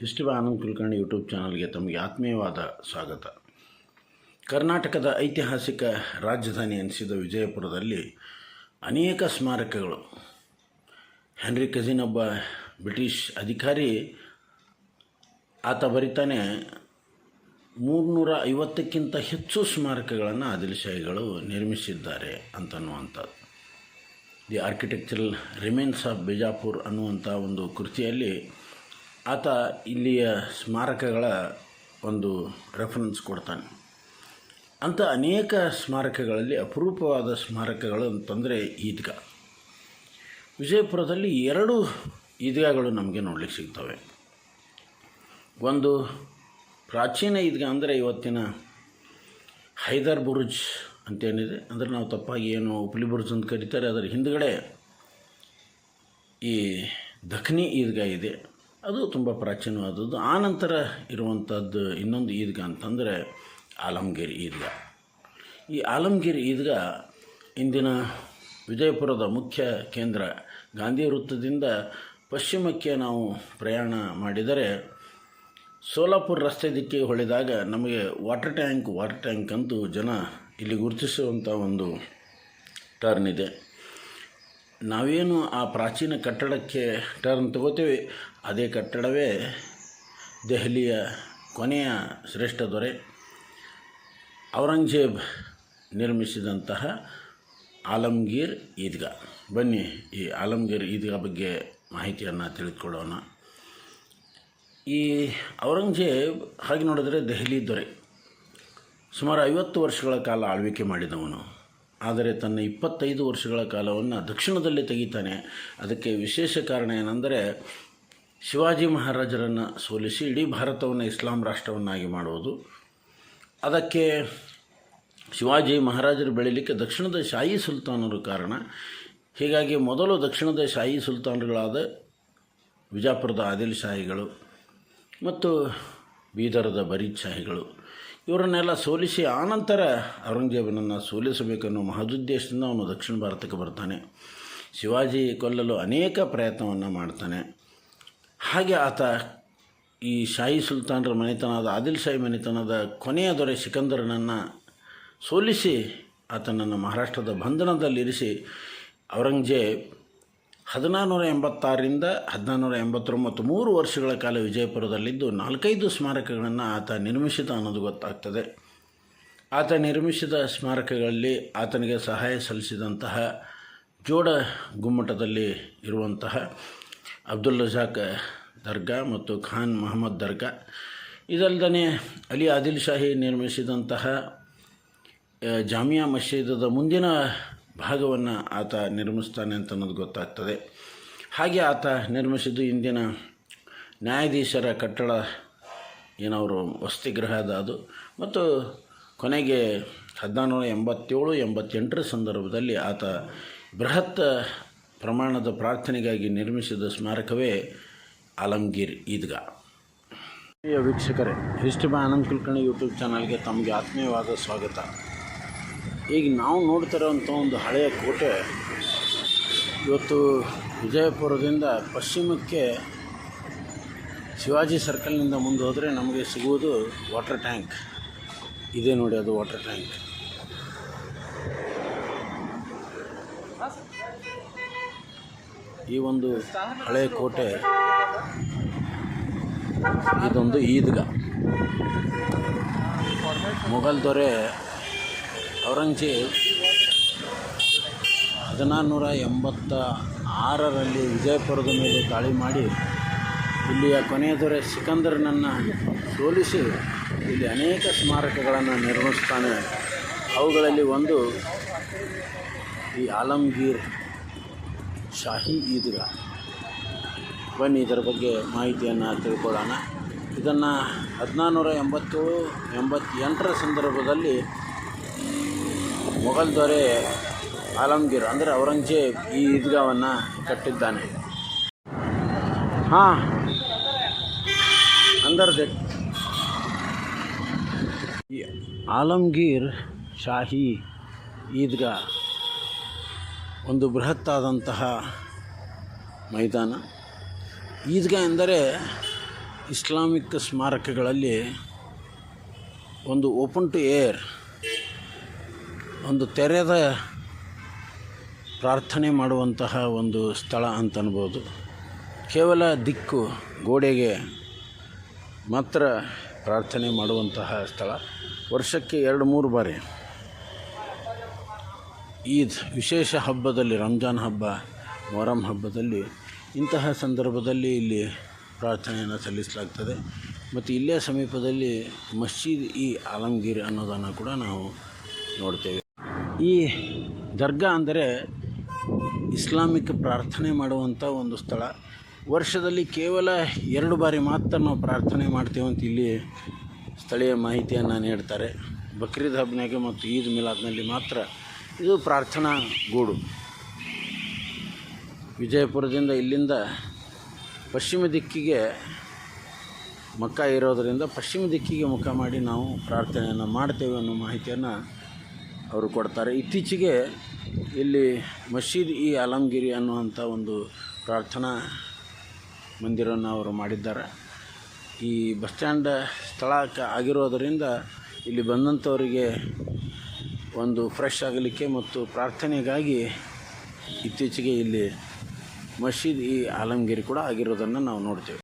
History Anand Kulkarni YouTube ಚಾನಲ್ಗೆ ತಮಗೆ ಆತ್ಮೀಯವಾದ ಸ್ವಾಗತ. ಕರ್ನಾಟಕದ ಐತಿಹಾಸಿಕ ರಾಜಧಾನಿ ಎನಿಸಿದ ವಿಜಯಪುರದಲ್ಲಿ ಅನೇಕ ಸ್ಮಾರಕಗಳು. ಹೆನ್ರಿ ಕಜಿನ್ ಒಬ್ಬ ಬ್ರಿಟಿಷ್ ಅಧಿಕಾರಿ, ಆತ ಬರಿತಾನೆ ಮೂರುನೂರ ಐವತ್ತಕ್ಕಿಂತ ಹೆಚ್ಚು ಸ್ಮಾರಕಗಳನ್ನು ಆದಿಲ್ಶಾಹಿಗಳು ನಿರ್ಮಿಸಿದ್ದಾರೆ ಅಂತನ್ನುವಂಥದ್ದು. The architectural remains of Bijapur ಅನ್ನುವಂಥ ಒಂದು ಕೃತಿಯಲ್ಲಿ ಆತ ಇಲ್ಲಿಯ ಸ್ಮಾರಕಗಳ ಒಂದು ರೆಫರೆನ್ಸ್ ಕೊಡ್ತಾನೆ. ಅಂಥ ಅನೇಕ ಸ್ಮಾರಕಗಳಲ್ಲಿ ಅಪರೂಪವಾದ ಸ್ಮಾರಕಗಳು ಅಂತಂದರೆ ಈದ್ಗಾ. ವಿಜಯಪುರದಲ್ಲಿ ಎರಡು ಈದ್ಗಾಗಳು ನಮಗೆ ನೋಡಲಿಕ್ಕೆ ಸಿಗ್ತವೆ. ಒಂದು ಪ್ರಾಚೀನ ಈದ್ಗಾ ಅಂದರೆ ಇವತ್ತಿನ ಹೈದರ್ ಬುರುಜ್ ಅಂತೇನಿದೆ. ಅಂದರೆ ನಾವು ತಪ್ಪಾಗಿ ಏನು ಉಪ್ಲಿ ಬುರುಜ್ ಅಂತ ಕರೀತಾರೆ. ಅದರ ಹಿಂದುಗಡೆ ಈ ದಖನಿ ಈದ್ಗಾ ಇದೆ. ಅದು ತುಂಬ ಪ್ರಾಚೀನವಾದದ್ದು. ಆ ನಂತರ ಇರುವಂಥದ್ದು ಇನ್ನೊಂದು ಈದ್ಗಾ ಅಂತಂದರೆ ಆಲಮ್ಗಿರಿ ಈದ್ಗಾ. ಈ ಆಲಮ್ಗಿರಿ ಈದ್ಗಾ ಇಂದಿನ ವಿಜಯಪುರದ ಮುಖ್ಯ ಕೇಂದ್ರ ಗಾಂಧಿ ವೃತ್ತದಿಂದ ಪಶ್ಚಿಮಕ್ಕೆ ನಾವು ಪ್ರಯಾಣ ಮಾಡಿದರೆ ಸೋಲಾಪುರ ರಸ್ತೆ ದಿಕ್ಕಿಗೆ ಹೊಳೆದಾಗ ನಮಗೆ ವಾಟರ್ ಟ್ಯಾಂಕ್ ವಾಟರ್ ಟ್ಯಾಂಕ್ ಅಂತೂ ಜನ ಇಲ್ಲಿ ಗುರುತಿಸುವಂಥ ಒಂದು ಟರ್ನ್ ಇದೆ. ನಾವೇನು ಆ ಪ್ರಾಚೀನ ಕಟ್ಟಡಕ್ಕೆ ಟರ್ನ್ ತಗೋತೀವಿ, ಅದೇ ಕಟ್ಟಡವೇ ದೆಹಲಿಯ ಕೊನೆಯ ಶ್ರೇಷ್ಠ ದೊರೆ. ಔರಂಗಜೇಬ್ ನಿರ್ಮಿಸಿದಂತಹ ಆಲಮ್ಗೀರ್ ಈದ್ಗಾ. ಬನ್ನಿ ಈ ಆಲಮ್ಗೀರ್ ಈದ್ಗಾ ಬಗ್ಗೆ ಮಾಹಿತಿಯನ್ನು ತಿಳಿದುಕೊಳ್ಳೋಣ. ಈ ಔರಂಗಜೇಬ್ ಹಾಗೆ ನೋಡಿದರೆ ದೆಹಲಿ ದೊರೆ. ಸುಮಾರು ಐವತ್ತು ವರ್ಷಗಳ ಕಾಲ ಆಳ್ವಿಕೆ ಮಾಡಿದವನು. ಆದರೆ ತನ್ನ ಇಪ್ಪತ್ತೈದು ವರ್ಷಗಳ ಕಾಲವನ್ನು ದಕ್ಷಿಣದಲ್ಲಿ ತೆಗಿತಾನೆ. ಅದಕ್ಕೆ ವಿಶೇಷ ಕಾರಣ ಏನೆಂದರೆ, ಶಿವಾಜಿ ಮಹಾರಾಜರನ್ನು ಸೋಲಿಸಿ ಇಡೀ ಭಾರತವನ್ನು ಇಸ್ಲಾಂ ರಾಷ್ಟ್ರವನ್ನಾಗಿ ಮಾಡುವುದು. ಅದಕ್ಕೆ ಶಿವಾಜಿ ಮಹಾರಾಜರು ಬೆಳೀಲಿಕ್ಕೆ ದಕ್ಷಿಣದ ಶಾಹಿ ಸುಲ್ತಾನರು ಕಾರಣ. ಹೀಗಾಗಿ ಮೊದಲು ದಕ್ಷಿಣದ ಶಾಹಿ ಸುಲ್ತಾನರುಗಳಾದ ವಿಜಾಪುರದ ಆದಿಲ್ ಶಾಹಿಗಳು ಮತ್ತು ಬೀದರದ ಬರೀದ್ ಶಾಹಿಗಳು. ಇವರನ್ನೆಲ್ಲ ಸೋಲಿಸಿ ಆನಂತರ ಔರಂಗಜೇಬನನ್ನು ಸೋಲಿಸಬೇಕನ್ನೋ ಮಹದುದ್ದೇಶದಿಂದ ಅವನು ದಕ್ಷಿಣ ಭಾರತಕ್ಕೆ ಬರ್ತಾನೆ. ಶಿವಾಜಿ ಕೊಲ್ಲಲು ಅನೇಕ ಪ್ರಯತ್ನವನ್ನು ಮಾಡ್ತಾನೆ. ಹಾಗೆ ಆತ ಈ ಶಾಹಿ ಸುಲ್ತಾನರ ಮನೆತನದ ಆದಿಲ್ ಶಾಹಿ ಮನೆತನದ ಕೊನೆಯ ದೊರೆ ಸಿಕಂದರನನ್ನು ಸೋಲಿಸಿ ಆತನನ್ನು ಮಹಾರಾಷ್ಟ್ರದ ಬಂಧನದಲ್ಲಿರಿಸಿ ಔರಂಗಜೇಬ್ ಹದಿನಾರುನೂರ ಎಂಬತ್ತಾರರಿಂದ ಹದಿನಾರುನೂರ ಎಂಬತ್ತೊಂಬತ್ತು, ಮೂರು ವರ್ಷಗಳ ಕಾಲ ವಿಜಯಪುರದಲ್ಲಿದ್ದು ನಾಲ್ಕೈದು ಸ್ಮಾರಕಗಳನ್ನು ಆತ ನಿರ್ಮಿಸಿದ ಅನ್ನೋದು ಗೊತ್ತಾಗ್ತದೆ. ಆತ ನಿರ್ಮಿಸಿದ ಸ್ಮಾರಕಗಳಲ್ಲಿ ಆತನಿಗೆ ಸಹಾಯ ಸಲ್ಲಿಸಿದಂತಹ ಜೋಡ ಗುಮ್ಮಟದಲ್ಲಿ ಇರುವಂತಹ ಅಬ್ದುಲ್ ರಜಾಕ್ ದರ್ಗಾ ಮತ್ತು ಖಾನ್ ಮೊಹಮ್ಮದ್ ದರ್ಗಾ. ಇದಲ್ಲದೆ ಅಲಿ ಆದಿಲ್ ಶಾಹಿ ನಿರ್ಮಿಸಿದಂತಹ ಜಾಮಿಯಾ ಮಸೀದದ ಮುಂದಿನ ಭಾಗವನ್ನು ಆತ ನಿರ್ಮಿಸ್ತಾನೆ ಅಂತ ಅನ್ನೋದು ಗೊತ್ತಾಗ್ತದೆ. ಹಾಗೆ ಆತ ನಿರ್ಮಿಸಿದ್ದು ಇಂದಿನ ನ್ಯಾಯಾಧೀಶರ ಕಟ್ಟಡ ಏನವರು ವಸತಿಗೃಹ ಅದ. ಅದು ಮತ್ತು ಕೊನೆಗೆ ಹದಿನಾರುನೂರ ಎಂಬತ್ತೇಳು, ಎಂಬತ್ತೆಂಟರ ಸಂದರ್ಭದಲ್ಲಿ ಆತ ಬೃಹತ್ ಪ್ರಮಾಣದ ಪ್ರಾರ್ಥನೆಗಾಗಿ ನಿರ್ಮಿಸಿದ ಸ್ಮಾರಕವೇ ಆಲಮ್ಗೀರ್ ಈದ್ಗಾ. ವೀಕ್ಷಕರೇ history by Anand Kulkarni YouTube ಚಾನಲ್ಗೆ ತಮಗೆ ಆತ್ಮೀಯವಾದ ಸ್ವಾಗತ. ಈಗ ನಾವು ನೋಡ್ತಿರೋಂಥ ಒಂದು ಹಳೆಯ ಕೋಟೆ ಇವತ್ತು ವಿಜಯಪುರದಿಂದ ಪಶ್ಚಿಮಕ್ಕೆ ಶಿವಾಜಿ ಸರ್ಕಲ್ನಿಂದ ಮುಂದೆ ಹೋದರೆ ನಮಗೆ ಸಿಗುವುದು ವಾಟರ್ ಟ್ಯಾಂಕ್. ಇದೆ ನೋಡಿ ಅದು ವಾಟರ್ ಟ್ಯಾಂಕ್. ಈ ಒಂದು ಹಳೆಯ ಕೋಟೆ ಇದೊಂದು ಈದ್ಗಾ. ಮೊಘಲ್ ದೊರೆ ಔರಂಗಜೇಬ್ ಹದಿನಾರುನೂರ ಎಂಬತ್ತ ಆರರಲ್ಲಿ ವಿಜಯಪುರದ ಮೇಲೆ ದಾಳಿ ಮಾಡಿ ಇಲ್ಲಿಯ ಕೊನೆಯ ದೊರೆ ಸಿಕಂದರನನ್ನು ಸೋಲಿಸಿ ಇಲ್ಲಿ ಅನೇಕ ಸ್ಮಾರಕಗಳನ್ನು ನಿರ್ಮಿಸ್ತಾನೆ. ಅವುಗಳಲ್ಲಿ ಒಂದು ಈ ಆಲಮ್ಗೀರ್ ಶಾಹಿ ಈದ್ಗಾ. ಬನ್ನಿ ಇದರ ಬಗ್ಗೆ ಮಾಹಿತಿಯನ್ನು ತಿಳ್ಕೊಳ್ಳೋಣ. ಇದನ್ನು ಹದಿನಾರುನೂರ ಎಂಬತ್ತು, ಎಂಬತ್ತೆಂಟರ ಸಂದರ್ಭದಲ್ಲಿ ಮೊಘಲ್ ದೊರೆ ಆಲಮ್ಗೀರ್, ಅಂದರೆ ಔರಂಗಜೇಬ್ ಈ ಈದ್ಗಾವನ್ನು ಕಟ್ಟಿದ್ದಾನೆ. ಹಾಂ ಅಂದರ್ ಆಲಮ್ಗೀರ್ ಶಾಹಿ ಈದ್ಗಾ ಒಂದು ಬೃಹತ್ತಾದಂತಹ ಮೈದಾನ. ಈದ್ಗಾ ಎಂದರೆ ಇಸ್ಲಾಮಿಕ್ ಸ್ಮಾರಕಗಳಲ್ಲಿ ಒಂದು ಓಪನ್ ಟು ಏರ್ ಒಂದು ತೆರೆದ ಪ್ರಾರ್ಥನೆ ಮಾಡುವಂತಹ ಒಂದು ಸ್ಥಳ ಅಂತ ಅನ್ಬೋದು. ಕೇವಲ ದಿಕ್ಕು, ಗೋಡೆಗೆ ಮಾತ್ರ ಪ್ರಾರ್ಥನೆ ಮಾಡುವಂತಹ ಸ್ಥಳ. ವರ್ಷಕ್ಕೆ ಎರಡು ಮೂರು ಬಾರಿ ಈದ್, ವಿಶೇಷ ಹಬ್ಬದಲ್ಲಿ, ರಂಜಾನ್ ಹಬ್ಬ, ಮೊಹರಂ ಹಬ್ಬದಲ್ಲಿ ಇಂತಹ ಸಂದರ್ಭದಲ್ಲಿ ಇಲ್ಲಿ ಪ್ರಾರ್ಥನೆಯನ್ನು ಸಲ್ಲಿಸಲಾಗ್ತದೆ. ಮತ್ತು ಇಲ್ಲೇ ಸಮೀಪದಲ್ಲಿ ಮಸ್ಜಿದ್ ಈ ಆಲಂಗೀರ್ ಅನ್ನೋದನ್ನು ಕೂಡ ನಾವು ನೋಡ್ತೇವೆ. ಈ ದರ್ಗಾ ಅಂದರೆ ಇಸ್ಲಾಮಿಕ್ ಪ್ರಾರ್ಥನೆ ಮಾಡುವಂಥ ಒಂದು ಸ್ಥಳ. ವರ್ಷದಲ್ಲಿ ಕೇವಲ ಎರಡು ಬಾರಿ ಮಾತ್ರ ನಾವು ಪ್ರಾರ್ಥನೆ ಮಾಡ್ತೇವೆ ಅಂತ ಇಲ್ಲಿ ಸ್ಥಳೀಯ ಮಾಹಿತಿಯನ್ನು ನೀಡ್ತಾರೆ ಬಕ್ರೀದ್ ಹಬ್ಬನಾಗೆ ಮತ್ತು ಈದ್ ಮಿಲಾದ್ನಲ್ಲಿ ಮಾತ್ರ ಇದು ಪ್ರಾರ್ಥನಾ ಗೂಡು. ವಿಜಯಪುರದಿಂದ ಇಲ್ಲಿಂದ ಪಶ್ಚಿಮ ದಿಕ್ಕಿಗೆ ಮಕ್ಕ ಇರೋದರಿಂದ ಪಶ್ಚಿಮ ದಿಕ್ಕಿಗೆ ಮುಖ ಮಾಡಿ ನಾವು ಪ್ರಾರ್ಥನೆಯನ್ನು ಮಾಡ್ತೇವೆ ಅನ್ನೋ ಮಾಹಿತಿಯನ್ನು ಅವರು ಕೊಡ್ತಾರೆ. ಇತ್ತೀಚೆಗೆ ಇಲ್ಲಿ ಮಸೀದ್ ಇ ಆಲಂಗಿರಿ ಅನ್ನುವಂಥ ಒಂದು ಪ್ರಾರ್ಥನಾ ಮಂದಿರವನ್ನು ಅವರು ಮಾಡಿದ್ದಾರೆ. ಈ ಬಸ್ ಸ್ಟ್ಯಾಂಡ್ ಸ್ಥಳ ಆಗಿರೋದರಿಂದ ಇಲ್ಲಿ ಬಂದಂಥವರಿಗೆ ಒಂದು ಫ್ರೆಶ್ ಆಗಲಿಕ್ಕೆ ಮತ್ತು ಪ್ರಾರ್ಥನೆಗಾಗಿ ಇತ್ತೀಚೆಗೆ ಇಲ್ಲಿ ಮಸೀದ್ ಇ ಆಲಂಗಿರಿ ಕೂಡ ಆಗಿರೋದನ್ನು ನಾವು ನೋಡ್ತೇವೆ.